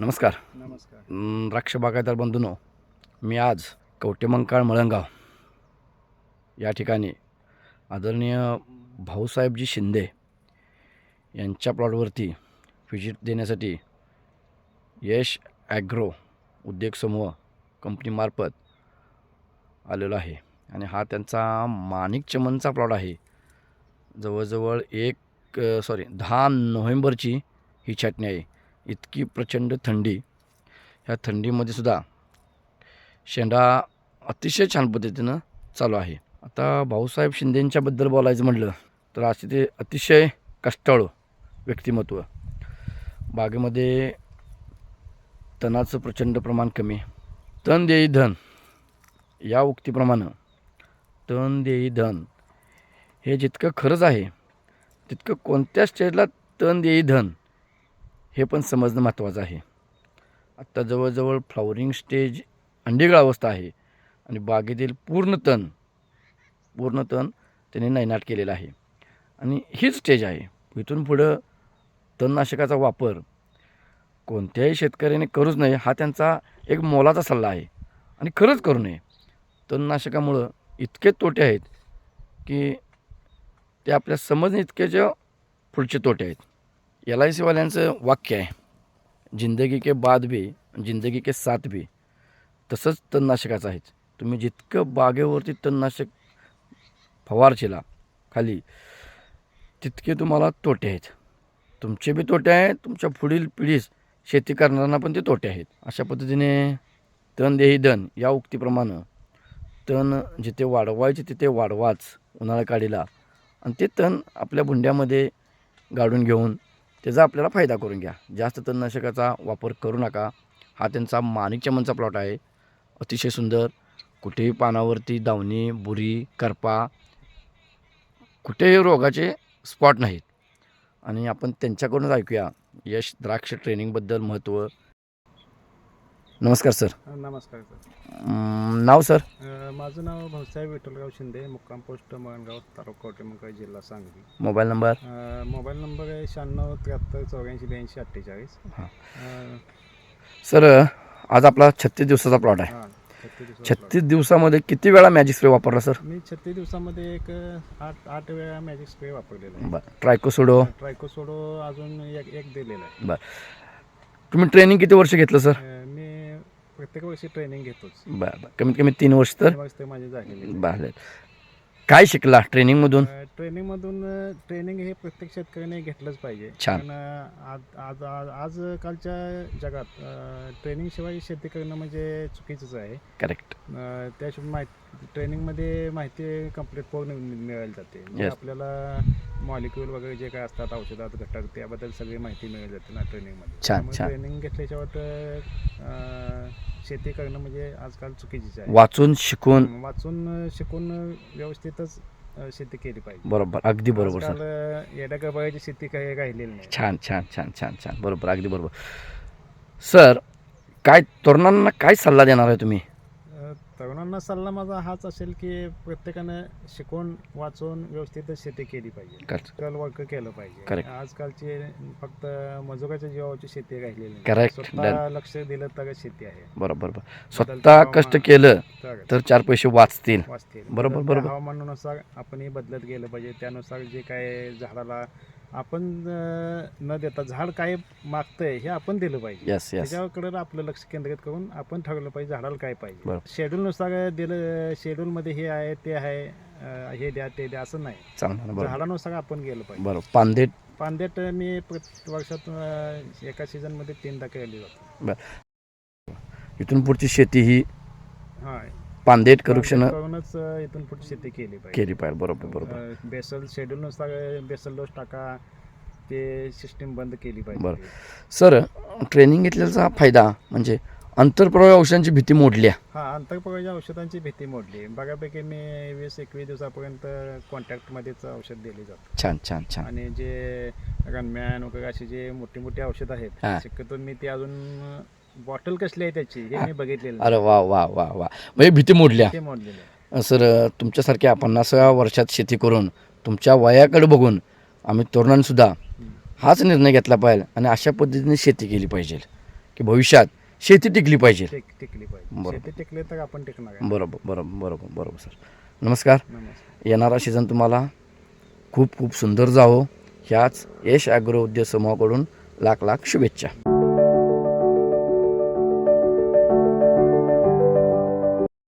नमस्कार. नमस्कार. द्राक्ष बागायतदार बंधूनो मी आज कवटेमंकाळ मळंगाव या ठिकाणी आदरणीय भाऊसाहेबजी शिंदे यांच्या प्लॉटवरती व्हिजिट देण्यासाठी यश ॲग्रो उद्योग समूह कंपनीमार्फत आलेलो आहे. आणि हा त्यांचा माणिक चमनचा प्लॉट आहे. जवळजवळ एक सॉरी दहा नोव्हेंबरची ही छाटणी आहे. इतकी प्रचंड थंडी. ह्या थंडीमध्ये सुद्धा शेंडा अतिशय छान पद्धतीनं चालू आहे. आता भाऊसाहेब शिंदेंच्याबद्दल बोलायचं म्हटलं तर असे ते अतिशय कष्टाळू व्यक्तिमत्व. बागेमध्ये तणाचं प्रचंड प्रमाण कमी. तण देई धन. या उक्तीप्रमाणे तण देई धन. हे जितकं खरंच आहे तितकं कोणत्या स्टेजला तण देई धन? हे पण समजणं महत्त्वाचं आहे. आत्ता जवळजवळ फ्लॉवरिंग स्टेज अंडीगळ अवस्था आहे आणि बागेतील पूर्ण तण पूर्ण तण त्याने नैनाट केलेलं आहे. आणि हीच स्टेज आहे. इथून पुढं तणनाशकाचा वापर कोणत्याही शेतकऱ्याने करूच नये हा त्यांचा एक मोलाचा सल्ला आहे. आणि खरंच करू नये. तणनाशकामुळं इतके तोटे आहेत की ते आपल्या समजणे इतकेच्या पुढचे तोटे आहेत. एल आय सीवाल्यांचं वाक्य आहे. जिंदगी के बाद भी जिंदगी के साथ भी. तसंच तणनाशकाचं आहेच. तुम्ही जितकं बागेवरती तणनाशक फवारचीला खाली तितके तुम्हाला तोटे आहेत. तुमचे बी तोटे आहेत तुमच्या पुढील पिढीस शेती करणाऱ्यांना पण ते तोटे आहेत. अशा पद्धतीने तण देही धन या उक्तीप्रमाणे तण जिथे वाढवायचे तिथे वाढवाच उन्हाळा काढीला. आणि ते तण आपल्या भुंड्यामध्ये गाडून घेऊन त्याचा आपल्याला फायदा करून घ्या. जास्त तणनाशकाचा वापर करू नका. हा त्यांचा माणिक चमनचा प्लॉट आहे. अतिशय सुंदर. कुठेही पानावरती दावणी बुरी करपा कुठेही रोगाचे स्पॉट नाहीत. आणि आपण त्यांच्याकडूनच ऐकूया यश द्राक्ष ट्रेनिंगबद्दल महत्त्व नमस्कार सर नमस्कार सर नाव सर माझं नाव भाऊसाहेब विठ्ठलराव शिंदे मुक्काम पोस्ट मळणगाव तालुका कवटेमंकाळ जिल्हा सांगली. Mobile number? अ, मोबाईल नंबर आहे शहाण्णव त्र्याहत्तर चौऱ्याऐंशी ब्याऐंशी अठ्ठेचाळीस. हां. अ, सर आज आपला छत्तीस दिवसाचा प्लॉट आहे. हां छत्तीस दिवसाचा छत्तीस दिवसामध्ये किती वेळा मॅजिक स्प्रे वापरला सर. मी छत्तीस दिवसामध्ये एक अ, आठ आठ वेळा मॅजिक स्प्रे वापरलेला आहे. बरं. ट्रायकोसोडो? ट्रायकोसोडो अजून एक एक दिलेला आहे. तुम्ही ट्रेनिंग किती वर्ष घेतलं सर? अ, मी प्रत्येक वर्षी ट्रेनिंग घेतोच. बरं बरं. कमीत कमी तीन वर्ष तर? माझे झालेले बरं काय शिकला ट्रेनिंगमधून ट्रेनिंगमधून ट्रेनिंग हे प्रत्येक शेतकऱ्याने घेतलंच पाहिजे. छान. कारण आज आज आज आजकालच्या जगात ट्रेनिंग शिवाय शेती करणं म्हणजे चुकीचंच आहे. करेक्ट अ, त्याशिवाय माहिती ट्रेनिंगमध्ये माहिती कंप्लीट पूर्ण मिळायला जाते. मग Yes. आपल्याला मॉलिक्यूल वगैरे जे काय असतात औषधात घटक त्याबद्दल सगळी माहिती मिळाली जाते ना ट्रेनिंगमध्ये. छान, छान. ट्रेनिंग घेतल्याशिवाय शेती करणं म्हणजे आजकाल चुकीचीच आहे. वाचून शिकून. वाचून शिकून व्यवस्थितच अ, शेती केली पाहिजे. बरोबर अगदी बरोबर सर. आजकाल शेती काही राहिलेली नाही. छान छान छान छान छान. बरोबर अगदी बरोबर. सर काय तरुणांना काय सल्ला देणार आहे तुम्ही? तरुणांना सल्ला माझा हाच असेल की प्रत्येकानं शिकून वाचून व्यवस्थित शेती केली पाहिजे. Correct. कल वर्क केलं पाहिजे. Correct. आजकालची फक्त मजुराच्या जीवावरची शेती राहिलेली नाही. Correct. स्वतः लक्ष दिलं तर शेती आहे. बरोबर स्वतः कष्ट केलं तर तर चार पैसे वाचतील. वाचतील. बरोबर, बरोबर. हवामानानुसार आपणही बदलत गेलं पाहिजे. त्यानुसार जे काय झाडाला आपण न देता झाड काय मागतंय हे आपण दिलं पाहिजे. येस येस त्याच्याकडे आपलं लक्ष केंद्रित करून आपण ठरवलं पाहिजे झाडाला काय पाहिजे. बरोबर. शेड्यूलनुसार दिलं शेड्यूलमध्ये हे आहे ते आहे अ, हे द्या ते द्या असं नाही. चांगलं बरोबर. झाडानुसार आपण गेलं पाहिजे. बरोबर. पांदेट पांदेट मी प्रत- वर्षात अ, एका सीझनमध्ये तीनदा केली जातो. इथून पुढची शेती ही हा. करूनच अ, इथून पुढे शेती केली पाहिजे. केली पाहिजे. बरोबर बरोबर. अ, बेसल शेड्यूलनुसार बेसल डोस टाका ते सिस्टीम बंद केली बरं. पाहिजे सर ट्रेनिंग घेतल्याचा फायदा म्हणजे आंतरप्रवाह औषधांची भीती मोडल्या हा आंतरपगाच्या औषधांची भीती मोडली बऱ्यापैकी मी वीस एकवीस दिवसापर्यंत कॉन्टॅक्टमध्येच औषध दिले जातं छान छान छान. आणि जे रनमॅन वगैरे अशी जे मोठी मोठी औषधं हा. आहेत शक्यतो मी ती अजून बॉटल कसली आहे त्याची? हे मी बघितलेलं अरे वा वा वा वा. म्हणजे भीती मोडल्या. ते मोडलेलं आहे. सर तुमच्यासारख्या पन्नासाव्या वर्षात शेती करून तुमच्या वयाकडे बघून आम्ही तरुणांनीसुद्धा हाच निर्णय घेतला पाहिजे आणि अशा पद्धतीने शेती केली पाहिजे. की भविष्यात शेती टिकली पाहिजे. टिक टिकली पाहिजे. बरोबर. शेती टिकली तर आपण टिकणार आहे. बरोबर बरोबर बरोबर बरोबर सर. नमस्कार. नमस्कार. येणारा सीझन तुम्हाला खूप खूप सुंदर जावो. ह्याच यश ॲग्रो उद्योग समूहाकडून लाख लाख शुभेच्छा.